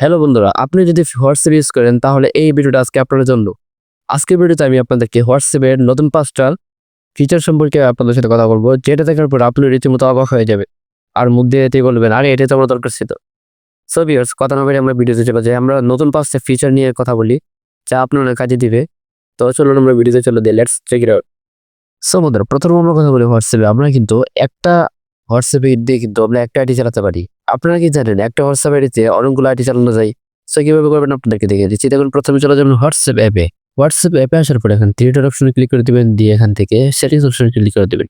Hello বন্ধুরা, আপনি যদি হোয়াটসঅ্যাপ ইউজ করেন, তাহলে এই ভিডিওটা আজকে আপনার জন্য আজকের ভিডিওতে আমি আপনাদেরকে হোয়াটসঅ্যাপের নতুন পাঁচটা ফিচার সম্পর্কে আপনাদের সাথে কথা বলব, যেটা দেখার পর আপনি রীতিমতো অবাক হয়ে যাবে আর মুখ দিয়ে এতেই বলবেন, আরে, এটা তো আমার দরকার ছিল। সো কথা না আমরা ভিডিওতে চলে যাই। আমরা নতুন পাঁচটা ফিচার নিয়ে কথা বলি, যা আপনার কাজে দিবে। তো চলুন আমরা ভিডিওতে চলে দিই let's check it out so বন্ধুরা, প্রথম আমরা কথা বলি হোয়াটসঅ্যাপে। আমরা কিন্তু একটা হোয়াটসঅ্যাপে দিয়ে কিন্তু আমরা একটা আইডি চালাতে পারি। আপনারা কি জানেন, একটা হোয়াটসঅ্যাপ আইডিতে অনেকগুলো আইডি চালানো যায়। সো কীভাবে করবেন আপনাদেরকে দেখে দিচ্ছি। দেখুন, প্রথমে চলে যাবেন হোয়াটসঅ্যাপ অ্যাপে হোয়াটসঅ্যাপ অ্যাপে আসার পর এখানে থ্রিটার অপশনে ক্লিক করে দিবেন, দিয়ে এখান থেকে সেটিংস অপশনে ক্লিক করে দিবেন।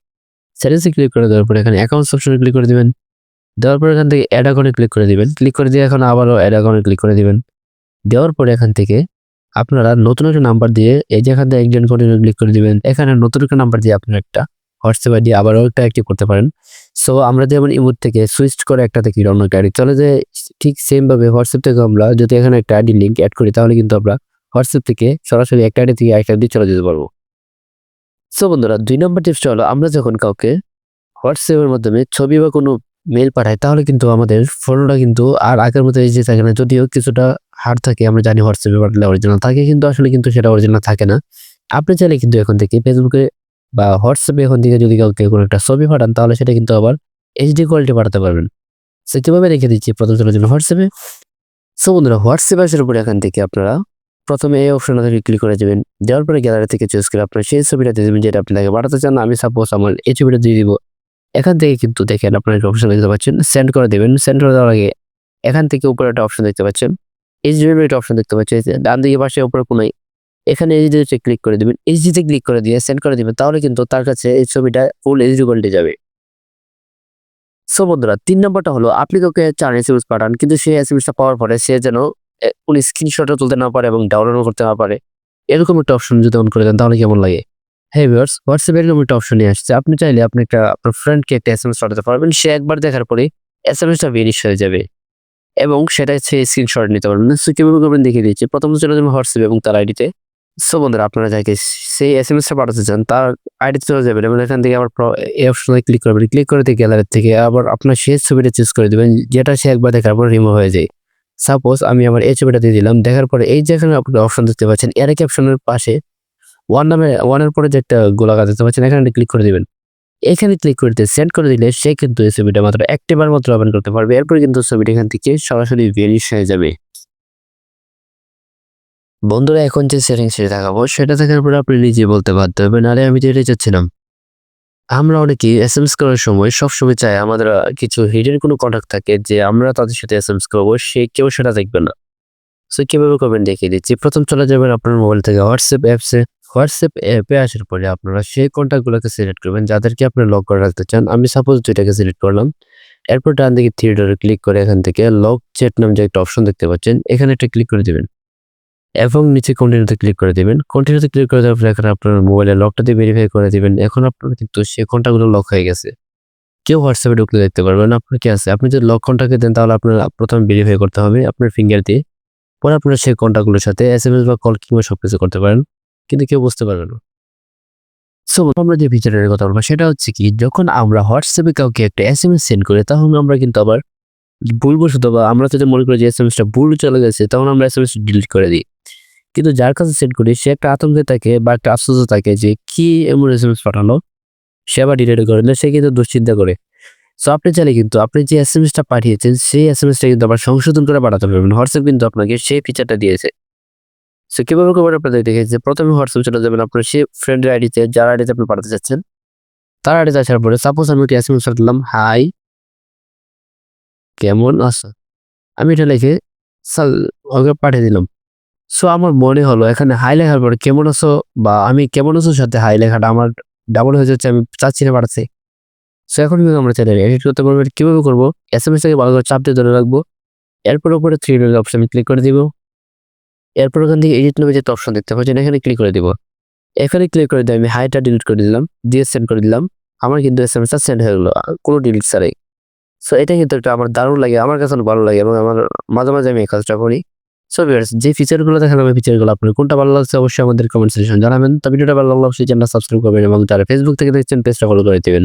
সেটিংসে ক্লিক করে দেওয়ার পর এখানে অ্যাকাউন্টস অপশনে ক্লিক করে দিবেন। দেওয়ার পর এখান থেকে অ্যাড অ্যাকাউন্টে ক্লিক করে দিবেন। ক্লিক করে দিয়ে এখন আবারও অ্যাড অ্যাকাউন্টে ক্লিক করে দিবেন। দেওয়ার পরে এখান থেকে আপনারা নতুন একটা নাম্বার দিয়ে এই যে এখান থেকে একজন কন্টিনিউ ক্লিক করে দিবেন। এখানে নতুন একটা নাম্বার দিয়ে আপনার একটা হোয়াটসঅ্যাপ আইডি আবারও একটা অ্যাক্টিভ করতে পারেন। সো আমরা যেমন ইমোট থেকে সুইচ করে একটা থেকে অন্য একটা আইডি চলে যে ঠিক সেম ভাবে হোয়াটসঅ্যাপ থেকে আমরা যদি এখানে একটা আইডি লিঙ্ক অ্যাড করি, তাহলে কিন্তু আমরা হোয়াটসঅ্যাপ থেকে সরাসরি একটা আইডি থেকে একটা আইডি চলে যেতে পারব। সো বন্ধুরা, দুই নম্বর টিপসটা হলো, আমরা যখন কাউকে হোয়াটসঅ্যাপের মাধ্যমে ছবি বা কোনো মেল পাঠাই, তাহলে কিন্তু আমাদের ফটোটা কিন্তু আর আগের মতো যে থাকে না, যদিও কিছুটা হার্ড থাকে, আমরা জানি হোয়াটসঅ্যাপে পাঠালে অরিজিনাল থাকে, কিন্তু আসলে কিন্তু সেটা অরিজিনাল থাকে না। আপনি চাইলে কিন্তু এখন থেকে ফেসবুকে বা হোয়াটসঅ্যাপে এখন থেকে যদি কাউকে কোনো একটা ছবি পাঠান, তাহলে সেটা কিন্তু আবার এইচডি কোয়ালিটি পাঠাতে পারবেন। সে কীভাবে রেখে দিচ্ছি প্রথম চলে যাবেন হোয়াটসঅ্যাপে। সো বন্ধুরা, হোয়াটসঅ্যাপ আসার উপরে এখান থেকে আপনারা প্রথমে এই অপশনটা থেকে ক্লিক করে দেবেন দেওয়ার পরে গ্যালারি থেকে চুজ করে আপনার সেই ছবিটা দিয়ে দেবেন যেটা আপনাকে পাঠাতে চান। আমি সাপোজ আমার এই ছবিটা দিয়ে দিব। এখান থেকে কিন্তু দেখেন আপনার অপশন দেখতে পাচ্ছেন সেন্ড করে দেবেন। সেন্ড করে দেওয়ার আগে এখান থেকে উপরে একটা অপশন দেখতে পাচ্ছেন। এইচডির একটা অপশন দেখতে পাচ্ছেন। ডান দিকে পাশে উপরে কোনায় এখানে এইচডিতে ক্লিক করে দেবেন এইচডিতে ক্লিক করে দিয়ে সেন্ড করে দিবেন, তাহলে কিন্তু তার কাছে এই ছবিটা ফুল এইচডি কোয়ালিটি যাবে। সো বন্ধুরা, তিন নম্বরটা হলো, আপনি কাউকে চান এসএমএস পাঠান, কিন্তু সেই এসএমএসটা পাওয়ার পরে সে যেন কোনো স্ক্রিনশটও তুলতে না পারে এবং ডাউনলোড করতে না পারে। এরকম একটা অপশন যদি অন করে দেন, তাহলে কেমন লাগে? হ্যাঁ ভিউয়ার্স হোয়াটসঅ্যাপে এরকম একটা অপশন নিয়ে আসছে, আপনি চাইলে আপনি একটা, আপনার ফ্রেন্ডকে একটা এসএমএস পাঠাতে পারবেন, সে একবার দেখার পরে এসএমএসটা ভেনিশ হয়ে যাবে এবং সেটা সে স্ক্রিনশট নিতে পারবেন সো কীভাবে করবেন দেখিয়ে দিচ্ছি। প্রথমত চলে যাবেন হোয়াটসঅ্যাপ এবং তার আইডিতে সো বন্ধুরা, আপনারা যাকে সেই এসএমএসটা পাঠাতে চান, তার আইডি চলে যাবেন এবং এখান থেকে আবার এই অপশনে ক্লিক করবেন। ক্লিক করে দিয়ে গ্যালারি থেকে আবার আপনার সেই ছবিটা চুজ করে দেবেন, যেটা সে একবার দেখার পর রিমুভ হয়ে যায়। সাপোজ আমি আমার এই ছবিটা দিয়ে দিলাম, দেখার পরে এই যেখানে আপনি অপশন দেখতে পাচ্ছেন, এর ক্যাপশনের পাশে ওয়ান নামে ওয়ানের পরে যে একটা গোলাকার দেখতে পাচ্ছেন, এখানে ক্লিক করে দিবেন। এখানে ক্লিক করে দিয়ে সেন্ড করে দিলে সে কিন্তু এই ছবিটা মাত্র একটিবার মাত্র ওপেন করতে পারবে। এরপরে কিন্তু ছবিটা এখান থেকে সরাসরি ভেনিশ হয়ে যাবে। বন্ধুরা, এখন যে সেটিংস দেখাবো, সেটা দেখার পরে আপনি নিজে বলতে বাধ্য হবেন, আরে, আমি তো এটাই চাচ্ছিলাম। আমরা অনেকেই এস এম এস করার সময় সবসময় চাই আমাদের কিছু হিডেন কোনো কন্ট্যাক্ট থাকে যে আমরা তাদের সাথে এস এম এস করব, সে কেউ সেটা দেখবে না। সো কীভাবে করবেন দেখিয়ে দিচ্ছি? প্রথম চলে যাবেন আপনার মোবাইল থেকে হোয়াটসঅ্যাপ অ্যাপসে হোয়াটসঅ্যাপ অ্যাপে আসার পরে আপনারা সেই কন্ট্যাক্টগুলোকে সিলেক্ট করবেন, যাদেরকে আপনি লক করে রাখতে চান। আমি সাপোজ দুইটাকে সিলেক্ট করলাম। এরপর ডান দিকে থিয়েটারে ক্লিক করে এখান থেকে লক চেট নাম যে একটা অপশন দেখতে পাচ্ছেন, এখানে একটা ক্লিক করে দিবেন। এবং নিচে কন্টিনিউতে ক্লিক করে দিবেন। কন্টিনিউতে ক্লিক করে দেওয়ার পরে এখন আপনার মোবাইলের লকটা দিয়ে ভেরিফাই করে দিবেন। এখন আপনার কিন্তু সেই কন্ট্যাক্টগুলো লক হয়ে গেছে। কেউ হোয়াটসঅ্যাপে ঢুকলে দেখতে পারবেন আপনার কি আছে? আপনি যদি লক কন্ট্যাক্টে দেন তাহলে আপনার প্রথমে ভেরিফাই করতে হবে আপনার ফিঙ্গার দিয়ে। পরে আপনারা সেই কন্ট্যাক্টগুলোর সাথে এস এম এস বা কল কিংবা সব কিছু করতে পারেন। কিন্তু কেউ বুঝতে পারবে না। সো আমরা যে ফিচারের কথা বলব, সেটা হচ্ছে কি, যখন আমরা হোয়াটসঅ্যাপে কাউকে একটা এস এম এস সেন্ড করি, তখন আমরা কিন্তু আবার ভুলবশত বা আমরা যদি মনে করি যে এস এম এসটা ভুল চলে গেছে, তখন আমরা এস এম এস ডিলিট করে দিই। কিন্তু যার কাছে সেন্ড করি, সে একটা আতঙ্কে থাকে বা একটা আফসোসে থাকে যে কি এমন এস পাঠালো? সে আবার ডিলিট করে দিলে, সে কিন্তু দুশ্চিন্তা করে। সো আপনি চাইলে কিন্তু, আপনি যে এস এম এসটা পাঠিয়েছেন, সেই এস এম এসটা কিন্তু আবার সংশোধন করে পাঠাতে পারবেন। হোয়াটসঅ্যাপ কিন্তু আপনাকে সেই ফিচারটা দিয়েছে। সো কীভাবে করবেন আপনাদের দেখেছে, প্রথমে হোয়াটসঅ্যাপ চলে যাবেন আপনার সেই ফ্রেন্ডের আইডিতে যার আইডিতে আপনি পাঠাতে চাচ্ছেন। তার আইডিতে আসার পরে সাপোজ আমি একটা এস এম এস পাঠালাম হাই কেমন আছো? আমি এটা লিখে সাল ওকে পাঠিয়ে দিলাম। সো আমার মনে হলো এখানে হাই লেখার পরে কেমন আছো? বা আমি কেমন আছো সাথে হাই লেখাটা আমার ডাবল হয়ে যাচ্ছে, আমি চাচ্ছি না পাঠাচ্ছি সো এখন কিন্তু আমরা চাইলে এডিট করতে পারব। কীভাবে করব? এস এম এসটাকে ভালো করে চাপ দিয়ে ধরে রাখব। এরপর উপরে থ্রি ডট অপশন ক্লিক করে দিব। এরপর ওখান থেকে এডিট নামে যে অপশন দেখতে পাচ্ছেন, এখানে ক্লিক করে দিব। এখানে ক্লিক করে দিয়ে আমি হাইটা ডিলিট করে দিলাম, দিয়ে সেন্ড করে দিলাম। আমার কিন্তু এস এম এসটা সেন্ড হয়ে গেলো কোনো ডিলিট ছাড়াই। সো এটা কিন্তু একটা আমার দারুণ লাগে, আমার কাছে ভালো লাগে এবং আমার মাঝে মাঝে আমি এই কাজটা করি। সো ভিউয়ার্স যে ফিচারগুলো দেখালাম এই ফিচারগুলো আপনার কোনটা ভালো লাগছে অবশ্যই আমাদের কমেন্ট সেকশন জানাবেন। তো ভিডিওটা ভালো লাগলে অবশ্যই চ্যানেল সাবস্ক্রাইব করবেন এবং যারা ফেসবুক থেকে দেখছেন পেজটা ফলো করে দেবেন।